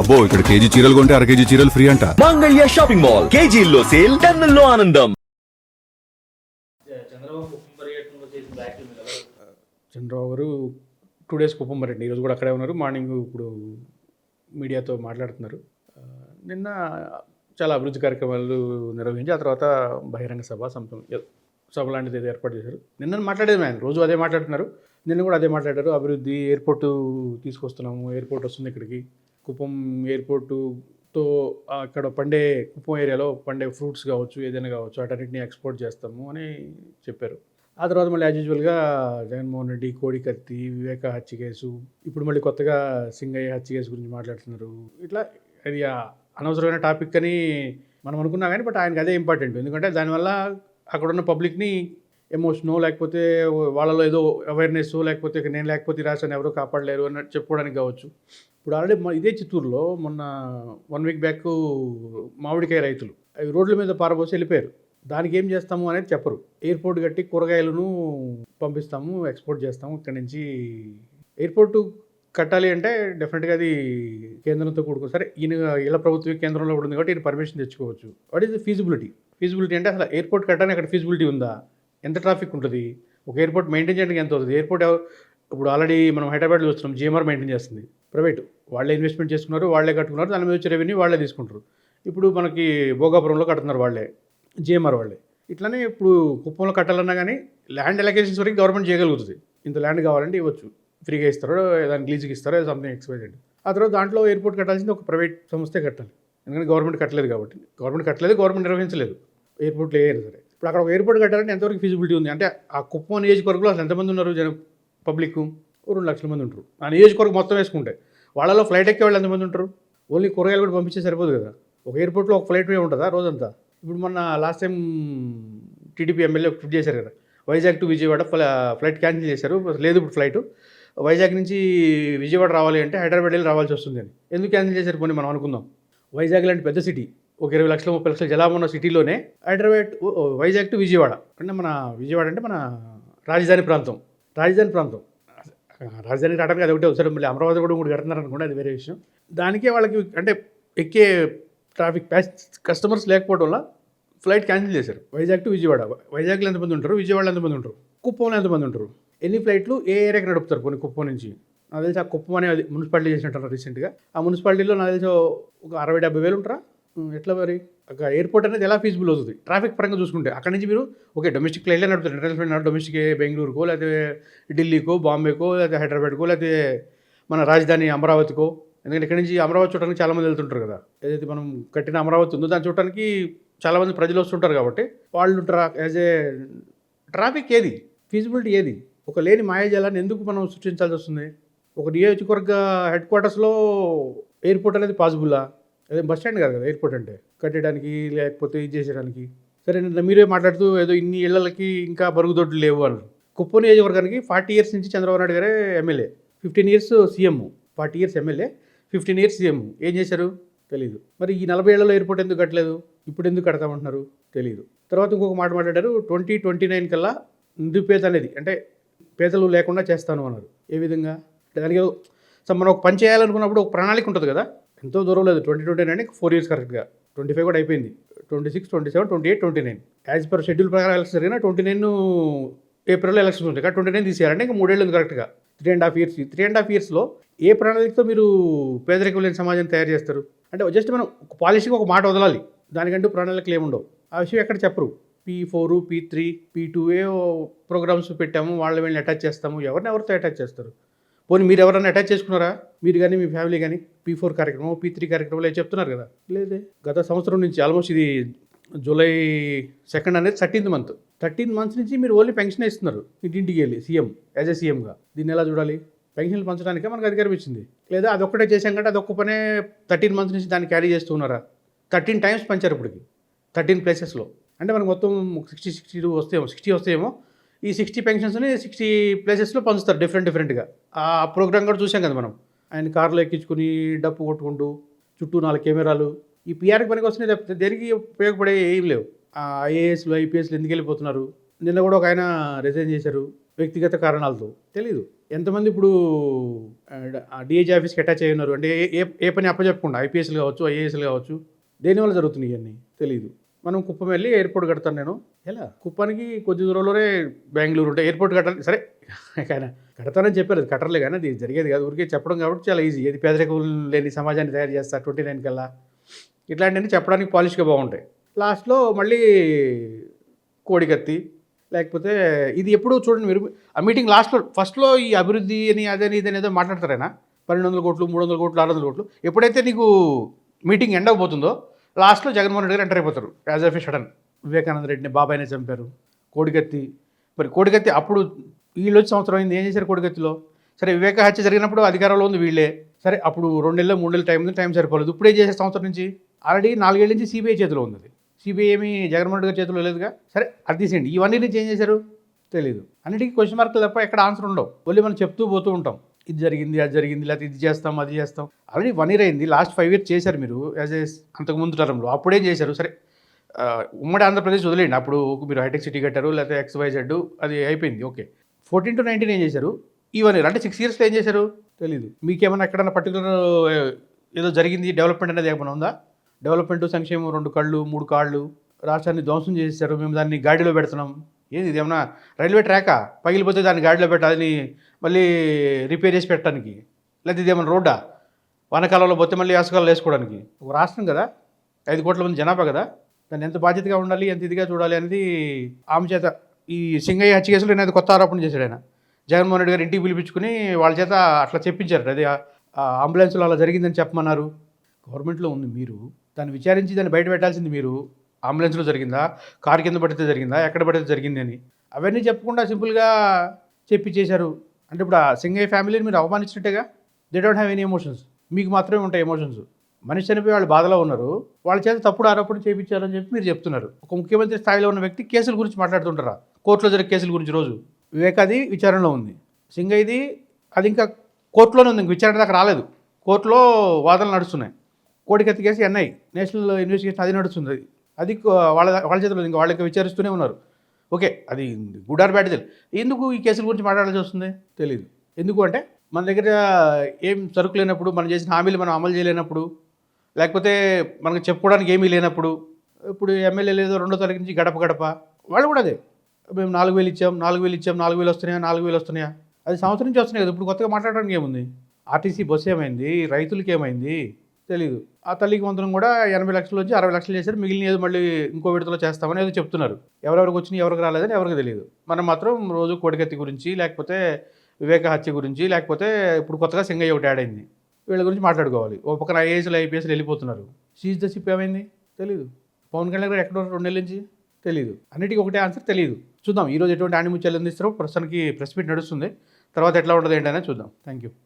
అబ్బో ఇక్కడ కేజీ చీరలు కొంటే అర కేజీ చీరలు ఫ్రీ అంట. Mangalya shopping mall. కేజీల్లో సేల్ టన్నుల్లో ఆనందం. చంద్రబాబు గారు టూ డేస్ కుప్పం మరండి ఈరోజు కూడా అక్కడే ఉన్నారు. మార్నింగ్ ఇప్పుడు మీడియాతో మాట్లాడుతున్నారు. నిన్న చాలా అభివృద్ధి కార్యక్రమాలు నిర్వహించి ఆ తర్వాత బహిరంగ సభ సంతం సభ లాంటిది ఏదో ఏర్పాటు చేశారు. నిన్న మాట్లాడేది ఆయన. రోజు అదే మాట్లాడుతున్నారు. నిన్న కూడా అదే మాట్లాడారు. అభివృద్ధి ఎయిర్పోర్టు తీసుకొస్తున్నాము ఎయిర్పోర్ట్ వస్తుంది ఇక్కడికి. కుప్పం ఎయిర్పోర్టుతో అక్కడ పండే కుప్పం ఏరియాలో పండే ఫ్రూట్స్ కావచ్చు ఏదైనా కావచ్చు వాటన్నిటిని ఎక్స్పోర్ట్ చేస్తాము అని చెప్పారు. ఆ తర్వాత మళ్ళీ యాజ్ యూజువల్గా జగన్మోహన్ రెడ్డి కోడి కత్తి వివేక హత్య కేసు ఇప్పుడు మళ్ళీ కొత్తగా సింగయ్య హత్య కేసు గురించి మాట్లాడుతున్నారు. ఇట్లా అది అనవసరమైన టాపిక్ అని మనం అనుకున్నా కానీ బట్ ఆయనకి అదే ఇంపార్టెంట్ ఎందుకంటే దానివల్ల అక్కడ ఉన్న పబ్లిక్ని ఎమోషనో లేకపోతే వాళ్ళలో ఏదో అవేర్నెస్ లేకపోతే నేను లేకపోతే రాశాను రాష్ట్రాన్ని ఎవరో కాపాడలేరు అన్నట్టు చెప్పుకోవడానికి కావచ్చు. ఇప్పుడు ఆల్రెడీ ఇదే చిత్తూరులో మొన్న వన్ వీక్ బ్యాక్ మామిడికాయ రైతులు అవి రోడ్ల మీద పారబోసి వెళ్ళిపోయారు. దానికి ఏం చేస్తాము అనేది చెప్పరు. ఎయిర్పోర్ట్ కట్టి కూరగాయలను పంపిస్తాము ఎక్స్పోర్ట్ చేస్తాము. ఇక్కడి నుంచి ఎయిర్పోర్టు కట్టాలి అంటే డెఫినెట్గా అది కేంద్రంతో కూడుకో సరే ఈయన ఇలా ప్రభుత్వ కేంద్రంలో కూడా ఉంది కాబట్టి ఈయన పర్మిషన్ తెచ్చుకోవచ్చు. What is feasibility? ఫీజిబిలిటీ అంటే అసలు ఎయిర్పోర్ట్ కట్టడానికి అక్కడ ఫీజిబిలిటీ ఉందా? ఎంత ట్రాఫిక్ ఉంటుంది? ఒక ఎయిర్పోర్ట్ మెయింటైన్ చేయడానికి ఎంత అవుతుంది? ఎయిర్పోర్ట్ ఇప్పుడు ఆల్రెడీ మనం హైదరాబాద్లో చూస్తున్నాం జిఎంఆర్ మెయింటైన్ చేస్తుంది. ప్రైవేట్ వాళ్ళే ఇన్వెస్ట్మెంట్ చేసుకున్నారు వాళ్ళే కట్టుకున్నారు దాని మీద వచ్చే రెవెన్యూ వాళ్ళే తీసుకుంటారు. ఇప్పుడు మనకి భోగాపురంలో కడుతున్నారు వాళ్ళే జిఎంఆర్ వాళ్ళే. ఇట్లానే ఇప్పుడు కుప్పంలో కట్టాలన్నా కానీ ల్యాండ్ ఎలకేషన్స్ వరకు గవర్నమెంట్ చేయగలుగుతుంది. ఇంత ల్యాండ్ కావాలంటే ఇవ్వచ్చు. ఫ్రీగా ఇస్తారో దానికి లీజుకి ఇస్తారో సంథింగ్ ఎక్స్పైజెడ్ ఆ తర్వాత దాంట్లో ఎయిర్పోర్ట్ కట్టాల్సింది ఒక ప్రైవేట్ సంస్థే కట్టాలి. ఎందుకంటే గవర్నమెంట్ కట్టలేదు కాబట్టి. గవర్నమెంట్ కట్టలేదు గవర్నమెంట్ నిర్వహించలేదు. ఎయిర్పోర్ట్లో ఏ సరే. ఇప్పుడు అక్కడ ఒక ఎయిర్పోర్ట్ కట్టాలంటే ఎంతవరకు ఫీజిబిలిటీ ఉంది? అంటే ఆ కుప్పం నియోజకవర్గంలో అసలు ఎంతమంది ఉన్నారు జన? పబ్లిక్ రెండు లక్షల మంది ఉంటారు. ఆ నియోజకవర్గం మొత్తం వేసుకుంటే వాళ్ళలో ఫ్లైట్ ఎక్కే వాళ్ళు ఎంతమంది ఉంటారు? ఓన్లీ కూరగాయలు కూడా పంపించే సరిపోదు కదా. ఒక ఎయిర్పోర్ట్లో ఒక ఫ్లైట్ వే ఉంటుందా రోజంతా? ఇప్పుడు మొన్న last time TDP MLA tweet చేశారు కదా. Vizag to Vijayawada flight cancel చేశారు. లేదు ఇప్పుడు ఫ్లైట్ వైజాగ్ నుంచి విజయవాడ రావాలి అంటే హైదరాబాద్ వెళ్ళి రావాల్సి వస్తుంది అని. ఎందుకు క్యాన్సిల్ చేశారు పోనీ మనం అనుకుందాం? వైజాగ్ లాంటి పెద్ద సిటీ ఒక ఇరవై లక్షల ముప్పై లక్షల జలాభా ఉన్న సిటీలోనే హైదరాబాద్ వైజాగ్ టు విజయవాడ. అంటే మన విజయవాడ అంటే మన రాజధాని ప్రాంతం. రాజధాని ప్రాంతం. రాజధాని రావడానికి అది ఒకటే ఒకసారి మళ్ళీ అమరావతి కూడా మూడు కడుతున్నారు అనుకోండి అది వేరే విషయం. దానికే వాళ్ళకి అంటే ఎక్కే ట్రాఫిక్ ప్యాస్ కస్టమర్స్ లేకపోవడం వల్ల ఫ్లైట్ క్యాన్సిల్ చేశారు. వైజాగ్ టు విజయవాడ. వైజాగ్లో ఎంతమంది ఉంటారు? విజయవాడలో ఎంతమంది ఉంటారు? కుప్పంలో ఎంతమంది ఉంటారు? ఎన్ని ఫ్లైట్లు ఏ ఏరియాకి నడుపుతారు కొన్ని కుప్పం నుంచి? నాకు తెలిసి ఆ కుప్పం అనేది మున్సిపాలిటీ చేసినట్టు రీసెంట్గా. ఆ మున్సిపాలిటీలో నాకు తెలిసి ఒక అరవై డెబ్బై వేలు ఉంటారా? ఎట్లా మరి? ఒక ఎయిర్పోర్ట్ అనేది ఎలా ఫీజిబుల్ అవుతుంది? ట్రాఫిక్ పరంగా చూసుకుంటే అక్కడ నుంచి మీరు ఓకే డొమెస్టిక్ ఫ్లైట్లో నడుపుతారు. ఇంటర్నేషనల్ ఫ్లైట్ డొమెస్టిక్ బెంగళూరుకో లేకపోతే ఢిల్లీకో బాంబేకో లేకపోతే హైదరాబాద్కో లేకపోతే మన రాజధాని అమరావతికో ఎందుకంటే ఇక్కడ నుంచి అమరావతి చూడడానికి చాలామంది వెళ్తుంటారు కదా. ఏదైతే మనం కట్టిన అమరావతి ఉందో దాన్ని చూడడానికి చాలామంది ప్రజలు వస్తుంటారు కాబట్టి వాళ్ళు ట్రా యాజ్ ఏ ట్రాఫిక్ ఏది? ఫీజిబిలిటీ ఏది? ఒక లేని మాయాజాలాన్ని ఎందుకు మనం సృష్టించాల్సి వస్తుంది? ఒక నియోజకవర్గ హెడ్ క్వార్టర్స్లో ఎయిర్పోర్ట్ అనేది పాసిబుల్లా అదే బస్ స్టాండ్ కాదు కదా ఎయిర్పోర్ట్ అంటే. కట్టడానికి లేకపోతే ఇది చేసేయడానికి. సరే మీరే మాట్లాడుతూ ఏదో ఇన్ని ఇళ్ళకి ఇంకా బరుగుదొడ్లు లేవు అన్నారు. కుప్పం నియోజకవర్గానికి ఫార్టీ ఇయర్స్ నుంచి చంద్రబాబు నాయుడు గారే MLA. Fifteen years CM. Forty years MLA fifteen years CM. ఏం చేశారు? తెలియదు మరి ఈ నలభై ఏళ్ళలో ఎయిర్పోర్ట్ ఎందుకు కట్టలేదు? ఇప్పుడు ఎందుకు కడతామంటున్నారు? తెలియదు తర్వాత ఇంకొక మాట మాట్లాడారు ట్వంటీ ట్వంటీ నైన్ కల్లా నిరుపేద అనేది అంటే పేదలు లేకుండా చేస్తాను అన్నారు. ఏ విధంగా? అంటే దానికి ఏదో- సో మనం ఒక పని చేయాలనుకున్నప్పుడు ఒక ప్రణాళిక ఉంటుంది కదా. ఎంతో దూరం లేదు. Twenty twenty nine four years కరెక్ట్గా ట్వంటీ ఫైవ్ కూడా అయిపోయింది. Twenty six twenty seven twenty eight twenty nine as per schedule ప్రకారం ఎలక్షన్ జరిగిన ట్వంటీ నైన్ ఏప్రిల్లో ఎలక్షన్స్ ఉంటాయి. ట్వంటీ నైన్ తీసేయాలంటే ఇంకా మూడేళ్ళు ఉంది కరెక్ట్గా three and half years three and half ఇయర్స్లో ఏ ప్రణాళికతో మీరు పేదరికం లేని సమాజాన్ని తయారు చేస్తారు? అంటే జస్ట్ మనం ఒక పాలసీకి ఒక మాట వదలాలి. దానికంటూ ప్రణాళికలు ఏముండవు. ఆ విషయం ఎక్కడ చెప్పరు. P four P three P two ఏ ప్రోగ్రామ్స్ పెట్టాము. వాళ్ళ వీళ్ళని అటాచ్ చేస్తాము. ఎవరిని ఎవరితో అటాచ్ చేస్తారు? పోనీ మీరు ఎవరైనా అటాచ్ చేసుకున్నారా? మీరు కానీ మీ ఫ్యామిలీ కానీ పీ ఫోర్ కార్యక్రమం పీ త్రీ కార్యక్రమాలు చెప్తున్నారు కదా? లేదే. గత సంవత్సరం నుంచి ఆల్మోస్ట్ ఇది జూలై సెకండ్ అనేది థర్టీన్త్ మంత్. థర్టీన్త్ మంత్స్ నుంచి మీరు ఓన్లీ పెన్షన్ ఇస్తున్నారు ఇంటింటికి వెళ్ళి సీఎం యాజ్ ఎ సీఎంగా దీన్ని ఎలా చూడాలి? పెన్షన్లు పంచడానికే మనకు అధికారం ఇచ్చింది. లేదా అదొక్కటే చేశాం కంటే అదొక్క పనే థర్టీన్ మంత్స్ నుంచి దాన్ని క్యారీ చేస్తూ ఉన్నారా? థర్టీన్ టైమ్స్ పంచారు ఇప్పటికి థర్టీన్ ప్లేసెస్లో అంటే మనకు మొత్తం సిక్స్టీ సిక్స్టీ టూ వస్తేమో సిక్స్టీ వస్తేమో ఈ సిక్స్టీ పెన్షన్స్ని సిక్స్టీ ప్లేసెస్లో పంచుతారు డిఫరెంట్ డిఫరెంట్గా. ఆ ప్రోగ్రామ్ కూడా చూసాం కదా మనం. ఆయన కార్లో ఎక్కించుకుని డప్పు కొట్టుకుంటూ చుట్టూ నాలుగు కెమెరాలు. ఈ పిఆర్కి పనికి వస్తున్నాయి తప్పితే దేనికి ఉపయోగపడే ఏం లేవు. ఆ ఐఏఎస్లు ఐపీఎస్లు ఎందుకు వెళ్ళిపోతున్నారు? నిన్న కూడా ఒక ఆయన రిజైన్ చేశారు వ్యక్తిగత కారణాలతో. తెలీదు. ఎంతమంది ఇప్పుడు డిఏజీ ఆఫీస్కి అటాచ్ అయ్యి ఉన్నారు అంటే ఏ- ఏ ఏ పని అప్పచెప్పకుండా ఐపీఎస్లు కావచ్చు ఐఏఎస్లు కావచ్చు దేనివల్ల జరుగుతున్నాయి ఇవన్నీ? తెలియదు మనం కుప్పం వెళ్ళి ఎయిర్పోర్ట్ కడతాను నేను. ఎలా? కుప్పానికి కొద్ది దూరంలోనే బెంగళూరు ఉంటే ఎయిర్పోర్ట్ కట్టాలి. సరే కానీ కడతానని చెప్పారు. అది కట్టర్లే కానీ అది జరిగేది కాదు. ఊరికే చెప్పడం కాబట్టి చాలా ఈజీ ఏది పేదరికం లేని సమాజాన్ని తయారు చేస్తా ట్వంటీ నైన్ కల్లా. ఇట్లాంటివన్నీ చెప్పడానికి పాలిష్గా బాగుంటాయి. లాస్ట్లో మళ్ళీ కోడికత్తి లేకపోతే ఇది ఎప్పుడు చూడండి మీరు. ఆ మీటింగ్ లాస్ట్లో ఫస్ట్లో ఈ అభివృద్ధి అని అదని ఇదని ఏదో మాట్లాడతారైనా పన్నెండు వందల కోట్లు మూడు వందల కోట్లు ఆరు వందల కోట్లు. ఎప్పుడైతే నీకు మీటింగ్ ఎండ్ అవబోతుందో లాస్ట్లో జగన్మోహన్ రెడ్డి గారు ఎంటర్ అయిపోతారు. యాజ్ ఆఫ్ షడన్ వివేకానంద రెడ్డిని బాబాయ్నే చంపారు. కోడికత్తి మరి కోడికత్తి అప్పుడు వీళ్ళు వచ్చి సంవత్సరం అయింది. ఏం చేశారు కోడికత్తిలో సరే వివేక హత్య జరిగినప్పుడు అధికారంలో ఉంది వీళ్ళే. సరే అప్పుడు రెండు నెలలు మూడు నెలలు టైం ఉంది టైం సరిపోలేదు. ఇప్పుడు ఏం చేసే సంవత్సరం నుంచి? ఆల్రెడీ నాలుగేళ్ళ నుంచి సిబిఐ చేతిలో ఉంది అది. సిబిఐ ఏమి జగన్మోహన్ రెడ్డి గారి చేతిలో లేదుగా? సరే అది తీసేయండి. ఇవన్నీ నుంచి ఏం చేశారు? తెలియదు అన్నిటికీ క్వశ్చన్ మార్కులు తప్ప ఎక్కడ ఆన్సర్ ఉండవు. ఓన్లీ మనం చెప్తూ పోతూ ఉంటాం. ఇది జరిగింది అది జరిగింది లేకపోతే ఇది చేస్తాం అది చేస్తాం. ఆల్రెడీ వన్ ఇయర్ అయింది లాస్ట్ ఫైవ్ ఇయర్స్ చేశారు మీరు యాజ్ ఏ అంతకు ముందు తరంలో. అప్పుడేం చేశారు? సరే ఉమ్మడి ఆంధ్రప్రదేశ్ వదిలేండి అప్పుడు మీరు హైటెక్ సిటీ కట్టారు లేకపోతే ఎక్స్ వై జెడ్ అది అయిపోయింది ఓకే ఫోర్టీన్ టు నైన్టీన్ ఏం చేశారు? ఈ వన్ ఇయర్ అంటే సిక్స్ ఇయర్స్లో ఏం చేశారు? తెలీదు. మీకేమైనా ఎక్కడైనా పర్టికులర్ ఏదో జరిగింది డెవలప్మెంట్ అనేది ఏమైనా ఉందా? డెవలప్మెంట్ సంక్షేమం రెండు కళ్ళు మూడు కాళ్ళు రాష్ట్రాన్ని ధ్వంసం చేశారు మేము దాన్ని గాడిలో పెడుతున్నాం. ఏంది ఇది ఏమన్నా రైల్వే ట్రాకా? పగిలిపోతే దాన్ని గాడిలో పెట్టాలని మళ్ళీ రిపేర్ చేసి పెట్టడానికి. లేదా ఇది ఏమైనా రోడ్డా? వానకాలంలో పోతే మళ్ళీ వేసకాలంలో వేసుకోవడానికి. ఒక రాష్ట్రం కదా? ఐదు కోట్ల మంది జనాభా కదా? దాన్ని ఎంత బాధ్యతగా ఉండాలి ఎంత ఇదిగా చూడాలి అనేది ఆమె చేత ఈ సింగయ్య హత్య కేసులో నేను కొత్త ఆరోపణ చేశాడు ఆయన. జగన్మోహన్ రెడ్డి గారు ఇంటికి పిలిపించుకుని వాళ్ళ చేత అట్లా చెప్పించారు అది అంబులెన్స్లో అలా జరిగిందని చెప్పమన్నారు. గవర్నమెంట్లో ఉంది మీరు. దాన్ని విచారించి దాన్ని బయట పెట్టాల్సింది మీరు. అంబులెన్స్లో జరిగిందా? కారు కింద పడితే జరిగిందా? ఎక్కడ పడితే జరిగింది అని. అవన్నీ చెప్పకుండా సింపుల్గా చెప్పి చేశారు. అంటే ఇప్పుడు ఆ సింగయ్య ఫ్యామిలీని మీరు అవమానించినట్టేగా? They don't have any emotions మీకు మాత్రమే ఉంటాయి ఎమోషన్స్ మనిషి చనిపోయి వాళ్ళు బాధలో ఉన్నారు. వాళ్ళ చేత తప్పుడు ఆరోపణ చేయించారని చెప్పి మీరు చెప్తున్నారు. ఒక ముఖ్యమంత్రి స్థాయిలో ఉన్న వ్యక్తి కేసుల గురించి మాట్లాడుతుంటారా? కోర్టులో జరిగే కేసుల గురించి రోజు. వివేకాది విచారణలో ఉంది. సింగయ్యది అది ఇంకా కోర్టులోనే ఉంది. ఇంక విచారణ దాకా రాలేదు. కోర్టులో వాదనలు నడుస్తున్నాయి. కోడికత్తి కేసు ఎన్ఐ నేషనల్ ఇన్వెస్టిగేషన్ అది నడుస్తుంది. అది అది వాళ్ళ వాళ్ళ చేతిలో ఇంకా వాళ్ళకి విచారిస్తూనే ఉన్నారు. ఓకే అది గుడ్ ఆర్ బ్యాడ్ తెలియదు. ఎందుకు ఈ కేసుల గురించి మాట్లాడాల్సి వస్తుంది? తెలియదు ఎందుకు అంటే మన దగ్గర ఏం సరుకు లేనప్పుడు మనం చేసిన హామీలు మనం అమలు చేయలేనప్పుడు లేకపోతే మనకు చెప్పుకోవడానికి ఏమీ లేనప్పుడు ఇప్పుడు ఎమ్మెల్యే లేదో రెండో తారీఖు నుంచి గడప గడప వాళ్ళు కూడా అదే. మేము నాలుగు వేలు ఇచ్చాం నాలుగు వేలు ఇచ్చాం నాలుగు వేలు వస్తున్నాయా నాలుగు వేలు వస్తున్నాయా? అది సంవత్సరం నుంచి వస్తున్నాయి కదా ఇప్పుడు కొత్తగా మాట్లాడడానికి ఏముంది? ఆర్టీసీ బస్సు ఏమైంది? రైతులకి ఏమైంది? తెలీదు. ఆ తల్లికి వందనం కూడా ఎనభై లక్షలు నుంచి అరవై లక్షలు చేశారు. మిగిలిన ఏదో మళ్ళీ ఇంకో విడతలో చేస్తామని ఏదో చెప్తున్నారు. ఎవరెవరికి వచ్చినా ఎవరికి రాలేదని ఎవరికి తెలియదు మనం మాత్రం రోజు కోడికత్తి గురించి లేకపోతే వివేక హత్య గురించి లేకపోతే ఇప్పుడు కొత్తగా సింగయ్య ఒకటి యాడ్ అయింది. వీళ్ళ గురించి మాట్లాడుకోవాలి. ఓ పక్కన ఐఏఎస్లు ఐపీఎస్లు వెళ్ళిపోతున్నారు. సీజ్ ద సిప్ ఏమైంది? తెలీదు. పవన్ కళ్యాణ్ గారు ఎక్కడ రెండేళ్ళ రెండు నెలల నుంచి? తెలియదు అన్నిటికీ ఒకటే ఆన్సర్ తెలియదు చూద్దాం. ఈరోజు ఎటువంటి ఆణిముత్యాలు అందిస్తారో ప్రస్తుతానికి ప్రెస్ మీట్ నడుస్తుంది. తర్వాత ఎట్లా ఉండదు ఏంటనే చూద్దాం. Thank you